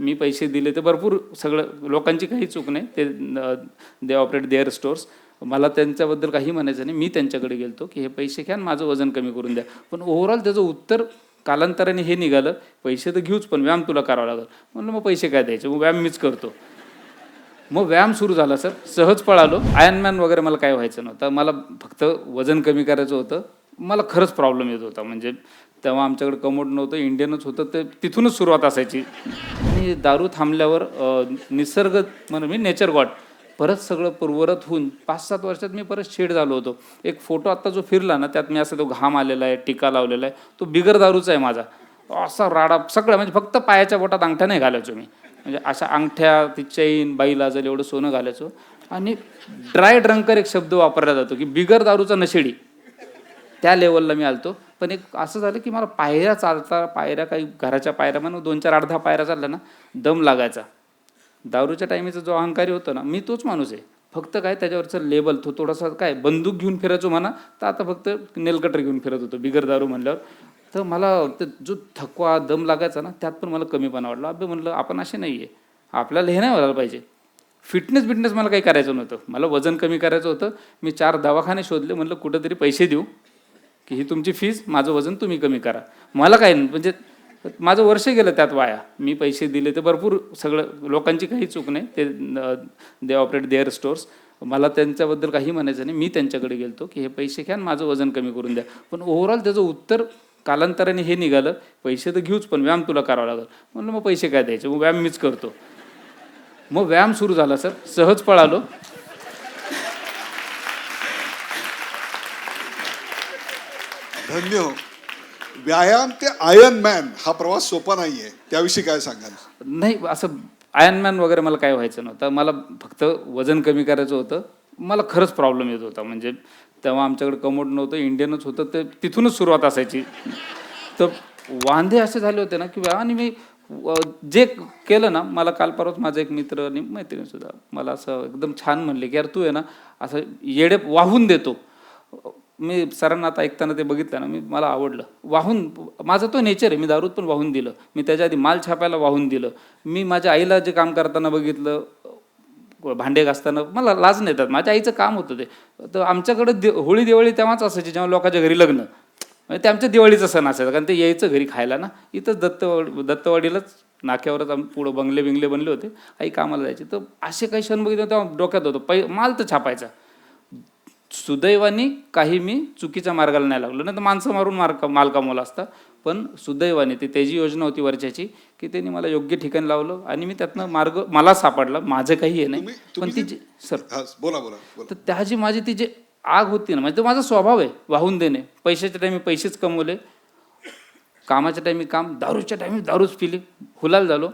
मी पैसे दिले ते भरपूर सगळं लोकांची काही चूक नाही. ते दे ऑपरेट देअर स्टोर्स मला त्यांच्याबद्दल काही म्हणायचं नाही. मी त्यांच्याकडे गेलतो की हे पैसे घ्या आणि माझं वजन कमी करून द्या. पण ओव्हरऑल त्याचं उत्तर कालांतराने हे निघालं. पैसे तर घेऊच पण व्यायाम तुला करावा लागेल. म्हणलं मग पैसे काय द्यायचे? मग व्यायाम मीच करतो. मग व्यायाम सुरू झाला सर. सहज पळालो. आयनमॅन वगैरे मला काय व्हायचं नव्हतं. मला फक्त वजन कमी करायचं होतं. मला खरंच प्रॉब्लेम येत होता. म्हणजे तेव्हा आमच्याकडे कमोड नव्हतं. इंडियनच होतं. ते तिथूनच सुरुवात असायची. म्हणजे दारू थांबल्यावर निसर्ग म्हणून मी नेचर गॉड. परत सगळं पूर्वरत होऊन पाच सात वर्षात मी परत शेड झालो होतो. एक फोटो आत्ता जो फिरला ना त्यात मी असा तो घाम आलेला आहे टीका लावलेला आहे तो बिगर दारूचा आहे माझा. असा राडा सगळं म्हणजे फक्त पायाच्या बोटात अंगठ्या नाही घालायचो मी. म्हणजे अशा अंगठ्या ती चैन बाई लाजल एवढं सोनं घालायचो. आणि ड्राय ड्रंकर एक शब्द वापरला जातो की बिगर दारूचा नशेडी. त्या लेवलला मी आलतो. पण एक असं झालं की मला पायऱ्या चालता पायऱ्या काही घराच्या पायऱ्या म्हणून दोन चार अर्धा पायऱ्या चालल्या ना दम लागायचा. दारूच्या टायमीचा जो अहंकारी होतो ना मी तोच माणूस आहे. फक्त काय त्याच्यावरचं लेबल तो थोडासा काय बंदूक घेऊन फिरायचो म्हणा तर आता फक्त नेलकटर घेऊन फिरत होतो बिगर दारू म्हणल्यावर. तर मला ते जो थकवा दम लागायचा ना त्यात पण मला कमीपणा वाटला अबे म्हणलं आपण असे नाही आहे आपल्याला हे नाही व्हायला पाहिजे. फिटनेस बिटनेस मला काही करायचं नव्हतं. मला वजन कमी करायचं होतं. मी चार दवाखाने शोधले म्हणलं कुठंतरी पैसे देऊ. की ही तुमची फीज माझं वजन तुम्ही कमी करा. मला काय नाही, म्हणजे माझं वर्ष गेलं त्यात वाया. मी पैसे दिले ते भरपूर सगळं लोकांची काही चूक नाही. ते दे ऑपरेट देअर स्टोर्स मला त्यांच्याबद्दल काही म्हणायचं नाही. मी त्यांच्याकडे गेलतो की हे पैसे घ्या आणि माझं वजन कमी करून द्या. पण ओव्हरऑल त्याचं उत्तर कालांतराने हे निघालं. पैसे तर घेऊच पण व्यायाम तुला करावा लागेल. म्हणलं मग पैसे काय द्यायचे? मग व्यायाम मीच करतो. मग व्यायाम सुरू झाला सर. सहज पळालो. धन्य हो. व्यायाम ते आयर्न मॅन हा प्रवास सोपा नाहीये. त्याविषयी काय सांगाल? नाही असं आयर्नमॅन वगैरे मला काय व्हायचं नव्हतं. मला फक्त वजन कमी करायचं होतं. मला खरंच प्रॉब्लेम येत होता. म्हणजे तेव्हा आमच्याकडे कमोड नव्हतं इंडियनच होतं. ते तिथूनच सुरुवात असायची. तर वांधे असे झाले होते ना की आणि मी व- जे केलं ना मला काल परवाच माझा एक मित्र आणि मैत्रीण सुद्धा मला असं एकदम छान म्हणले की यार तू आहे ना असं येडे वाहून देतो. मी सरांना आता ऐकताना ते बघितलं ना मी मला आवडलं. वाहून माझं तो नेचर आहे मी दारूत पण वाहून दिलं. मी त्याच्या आधी माल छापायला वाहून दिलं. मी माझ्या आईला जे काम करताना बघितलं भांडे घासताना मला लाज नाही येतात माझ्या आईचं काम होतं ते. तर आमच्याकडं दि होळी दिवाळी तेव्हाच असायची जेव्हा लोकांच्या घरी लग्न. म्हणजे ते आमच्या दिवाळीचा सण असायचा कारण ते यायचं घरी खायला ना. इथंच दत्तवाडी दत्तवाडीलाच नाक्यावरच आम्ही पुढं बंगले बिंगले बनले होते. आई कामाला जायचे. तर असे काही क्षण बघितले तेव्हा डोक्यात होतं पै माल तर छापायचा. सुदैवाने काही मी चुकीच्या मार्गाला नाही लागलो. नाही तर माणसं मारून मार्क माल कमवला असता. पण सुदैवाने ती त्याची योजना होती वरच्याची की त्यांनी मला योग्य ठिकाणी लावलं आणि मी त्यातनं मार्ग मला सापडला. माझं काही हे नाही. पण ती जे- जी सर. बोला बोला तर त्याची माझी ती जे आग होती ना म्हणजे तो माझा स्वभाव आहे वाहून देणे. पैशाच्या टायमी पैसेच कमवले. कामाच्या टायमी काम दारूच्या टायमी दारूच पिली. हुलाल झालो.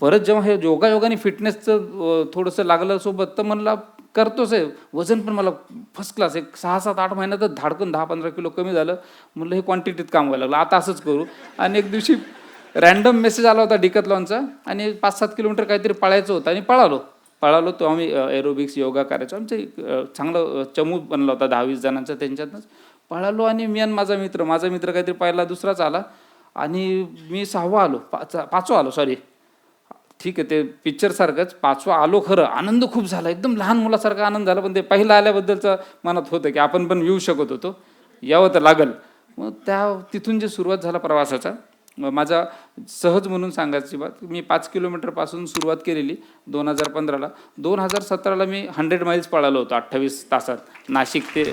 परत जेव्हा हे योगायोगाने फिटनेसचं थोडंसं लागलं सोबत तर म्हणला करतोच आहे वजन पण मला फर्स्ट क्लास एक सहा सात आठ महिन्यातच धाडकून दहा पंधरा किलो कमी झालं. म्हणलं हे क्वांटिटीत काम व्हायला लागलं. आता असंच करू. आणि एक दिवशी रॅन्डम मेसेज आला होता डिकतलॉनचा आणि पाच सात किलोमीटर काहीतरी पळायचं होतं आणि पळालो. पळालो तो आम्ही एरोबिक्स योगा करायचो. आमचं एक, चांगलं चमू बनला होता दहा वीस जणांचा त्यांच्यातनंच. पळालो आणि मी आणि माझा मित्र माझा मित्र काहीतरी पाहिला दुसराच आला. आणि मी सहावा आलो. पाच पाचवा आलो सॉरी ठीक आहे ते पिक्चरसारखंच पाचवा आलो खरं. आनंद खूप झाला. एकदम लहान मुलासारखा आनंद झाला. पण ते पहिला आल्याबद्दलचं मनात होतं की आपण पण येऊ शकत होतो. यावं तर लागल. मग त्या तिथून जे सुरुवात झाला प्रवासाचा माझा सहज म्हणून सांगायची बात मी पाच किलोमीटरपासून सुरुवात केलेली दोन हजार पंधराला. दोन हजार सतराला मी हंड्रेड माईल्स पळालो होतो अठ्ठावीस तासात. नाशिक ते